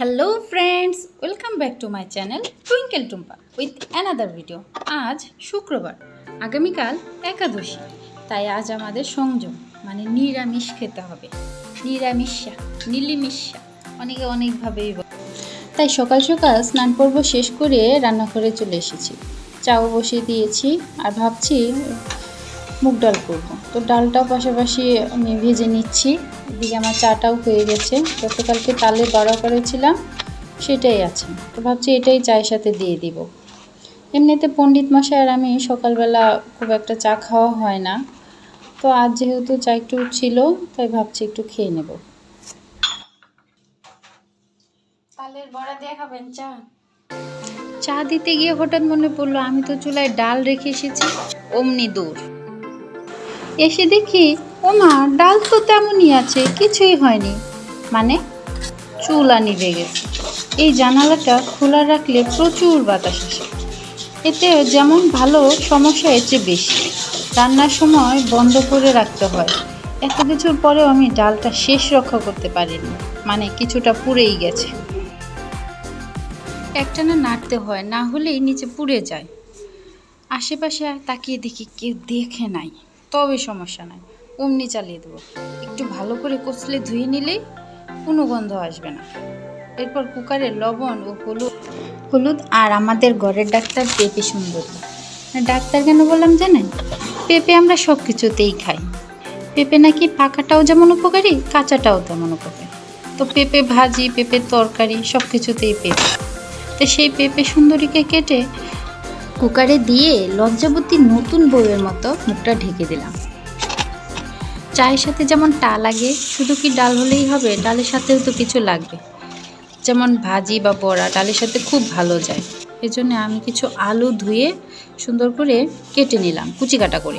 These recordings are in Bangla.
Hello friends welcome back to my channel Twinkle Tumpa with another video আজ শুক্রবার, আগামীকাল একাদশী। তাই আজ আমাদের সংযম মানে নিরামিষ খেতে হবে। নিরামিষা, নীলিমিষা, অনেকে অনেকভাবেই বলে। তাই সকাল সকাল স্নান পর্ব শেষ করে রান্নাঘরে চলে এসেছি। চাও বসিয়ে দিয়েছি আর ভাবছি মুগ ডাল করব। তো ডালটাও পাশাপাশি আমি ভেজে নিচ্ছি। এদিকে আমার চাটাও হয়ে গেছে। গতকালকে তালে বড়া করেছিলাম সেটাই আছে। তো ভাবছি এটাই চায়ের সাথে দিয়ে দিব। এমনিতে পণ্ডিত মশাই আর আমি সকালবেলা খুব একটা চা খাওয়া হয় না। তো আজ যেহেতু চা একটু ছিল তাই ভাবছি একটু খেয়ে নেব। তালের বড়া দিয়ে খাবেন চা? চা দিতে গিয়ে হঠাৎ মনে পড়ল আমি তো চুলায় ডাল রেখে এসেছি অমনি দূর। এসে দেখি, ও মা, ডাল তো তেমনই আছে, কিছুই হয়নি। মানে চুলা নিভে গেছে। এই জানালাটা খোলা রাখলে প্রচুর বাতাস আসে। এতে যেমন ভালো, সমস্যা এর চেয়ে বেশি। রান্নার সময় বন্ধ করে রাখতে হয়। এত কিছুর পরেও আমি ডালটা শেষ রক্ষা করতে পারিনি। মানে কিছুটা পুড়েই গেছে। একটানা নাড়তে হয়, না হলেই নিচে পুড়ে যায়। আশেপাশে তাকিয়ে দেখি কেউ দেখে নাই। তবে সমস্যা নাই। অমনি চালিয়ে দেবো। একটু ভালো করে কচলে ধুয়ে নিলেই কোনো গন্ধ আসবে না। এরপর কুকারে লবণ ও হলুদ হলুদ আর আমাদের ঘরের ডাক্তার পেঁপে সুন্দরী। ডাক্তার কেন বললাম জানেন? পেঁপে আমরা সব কিছুতেই খাই। পেঁপে নাকি পাকাটাও যেমন উপকারী, কাঁচাটাও তেমন উপকারী। তো পেঁপে ভাজি, পেঁপের তরকারি সব কিছুতেই পেঁপে। তো সেই পেঁপে সুন্দরীকে কেটে কুকারে দিয়ে লজ্জাবতী নতুন বউয়ের মতো মুখটা ঢেকে দিলাম। চায়ের সাথে যেমন টা লাগে, শুধু কি ডাল হলেই হবে? ডালের সাথেও তো কিছু লাগবে। যেমন ভাজি বা বড়া, ডালের সাথে খুব ভালো যায়। এজন্য আমি কিছু আলু ধুয়ে সুন্দর করে কেটে নিলাম, কুচি কাটা করে।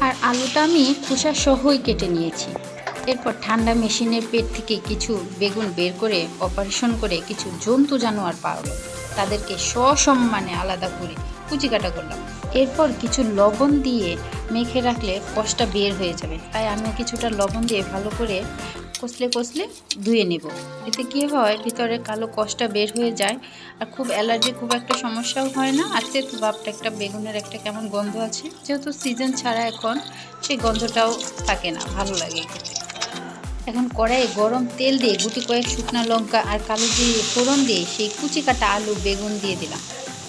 আর আলুটা আমি খোসা সহই কেটে নিয়েছি। এরপর ঠান্ডা মেশিনের পেট থেকে কিছু বেগুন বের করে অপারেশন করে কিছু জন্তু জানোয়ার পাওয়া তাদেরকে সসম্মানে আলাদা করে কুচি কাটা করলাম। এরপর কিছু লবণ দিয়ে মেখে রাখলে কষটা বের হয়ে যাবে। তাই আমি কিছুটা লবণ দিয়ে ভালো করে কষলে কষলে ধুয়ে নেব। এতে কি হয়, ভিতরে কালো কষটা বের হয়ে যায় আর খুব অ্যালার্জি, খুব একটা সমস্যাও হয় না। আর তেতো ভাবটা একটা বেগুনের একটা কেমন গন্ধ আছে। যেহেতু সিজন ছাড়া এখন, সেই গন্ধটাও থাকে না, ভালো লাগে এখন কড়াইয়ে গরম তেল দিয়ে গুটি কয়েক শুকনো লঙ্কা আর কালো জিরে ফোড়ন দিয়ে সেই কুচি কাটা আলু বেগুন দিয়ে দিলাম।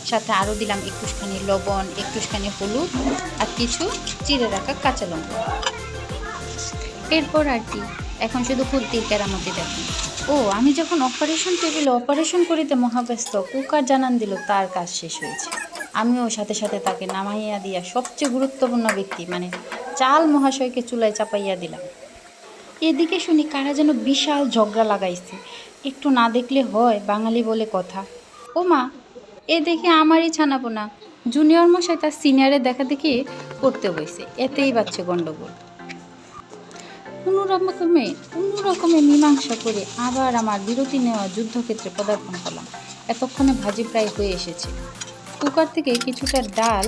সাথে আরও দিলাম একটুখানি লবণ একটুখানি হলুদ আর কিছু চিড়ে রাখা কাঁচা লঙ্কা। এরপর আর কি, এখন শুধু কুর্তির কেরামতি দেখুন ও, আমি যখন অপারেশন টেবিলে অপারেশন করিতে মহাব্যস্ত, কুকার জানান দিল তার কাজ শেষ হয়েছে। আমিও সাথে সাথে তাকে নামাইয়া দিয়া সবচেয়ে গুরুত্বপূর্ণ ব্যক্তি মানে চাল মহাশয়কে চুলায় চাপাইয়া দিলাম। এদিকে শুনি কারা যেন বিশাল ঝগড়া লাগাইছে। একটু না দেখলে হয়, বাঙালি বলে কথা। ও মা, এ দেখে আমারই ছানাপোনা। জুনিয়র মশাই তার সিনিয়রে দেখা দেখি করতে বইছে। এতেই বাচ্চে গণ্ডগোল কোনো রকমে রকমে মীমাংসা করে আবার আমার বিরতি নেওয়া যুদ্ধক্ষেত্রে পদার্পণ করলাম। এতক্ষণে ভাজি প্রায় হয়ে এসেছে। কুকার থেকে কিছুটা ডাল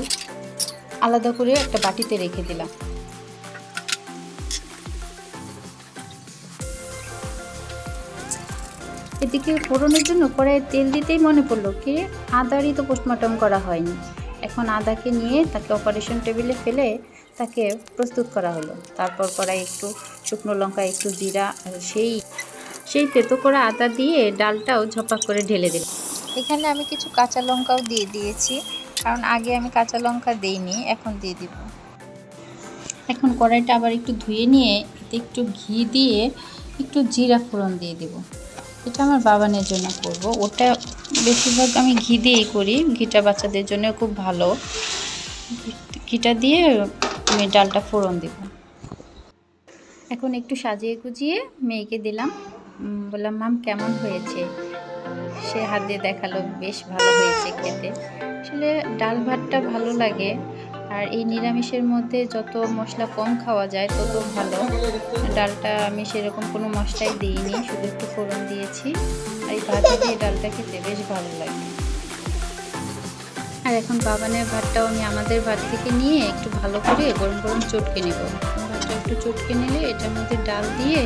আলাদা করে একটা বাটিতে রেখে দিলাম। এদিকে ফোড়নের জন্য কড়াইয়ে তেল দিতেই মনে পড়ল কি? আদারই তো পোস্টমর্টম করা হয়নি। এখন আদাকে নিয়ে তাকে অপারেশন টেবিলে ফেলে তাকে প্রস্তুত করা হলো। তারপর কড়াই একটু শুকনো লঙ্কা একটু জিরা সেই সেই তেতো করা আদা দিয়ে ডালটাও ঝপাক করে ঢেলে দিলাম এখানে আমি কিছু কাঁচা লঙ্কাও দিয়ে দিয়েছি কারণ আগে আমি কাঁচা লঙ্কা দিইনি এখন দিয়ে দিব। এখন কড়াইটা আবার একটু ধুয়ে নিয়ে এতে একটু ঘি দিয়ে একটু জিরা ফোড়ন দিয়ে দেবো। এটা আমার বাবানের জন্য করব। ওটা বেশিরভাগ আমি ঘি দিয়েই করি। ঘিটা বাচ্চাদের জন্য খুব ভালো। ঘিটা দিয়ে আমি ডালটা ফোড়ন দেব। এখন একটু সাজিয়ে গুজিয়ে মেয়েকে দিলাম। বললাম, মাম, কেমন হয়েছে? সে হাত দিয়ে দেখাল, বেশ ভালো হয়েছে খেতে। আসলে ডাল ভাতটা ভালো লাগে। আর এই নিরামিষের মধ্যে যত মশলা কম খাওয়া যায়, তত ভালো। ডালটা আমি সেরকম কোনো মশলাই দিইনি, শুধু একটু ফোড়ন দিয়েছি। আর এই ভাজি দিয়ে ডালটা খেতে বেশ ভালো লাগে। আর এখন বাবানের ভাতটাও আমি আমাদের ভাত থেকে নিয়ে একটু ভালো করে গরম গরম চটকে নেব। ভাতটা একটু চটকে নিলে এটার মধ্যে ডাল দিয়ে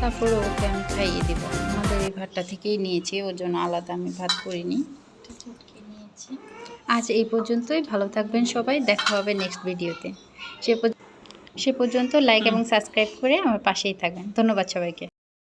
তারপরে ওকে আমি খাইয়ে দেবো। আমাদের এই ভাতটা থেকেই নিয়েছি, ওর জন্য আলাদা আমি ভাত করিনি। চটকে নিয়েছি। আজ এই পর্যন্তই। ভালো থাকবেন সবাই। দেখা হবে নেক্সট ভিডিওতে সে সে পর্যন্ত লাইক এবং সাবস্ক্রাইব করে আমার পাশেই থাকবেন। ধন্যবাদ সবাইকে।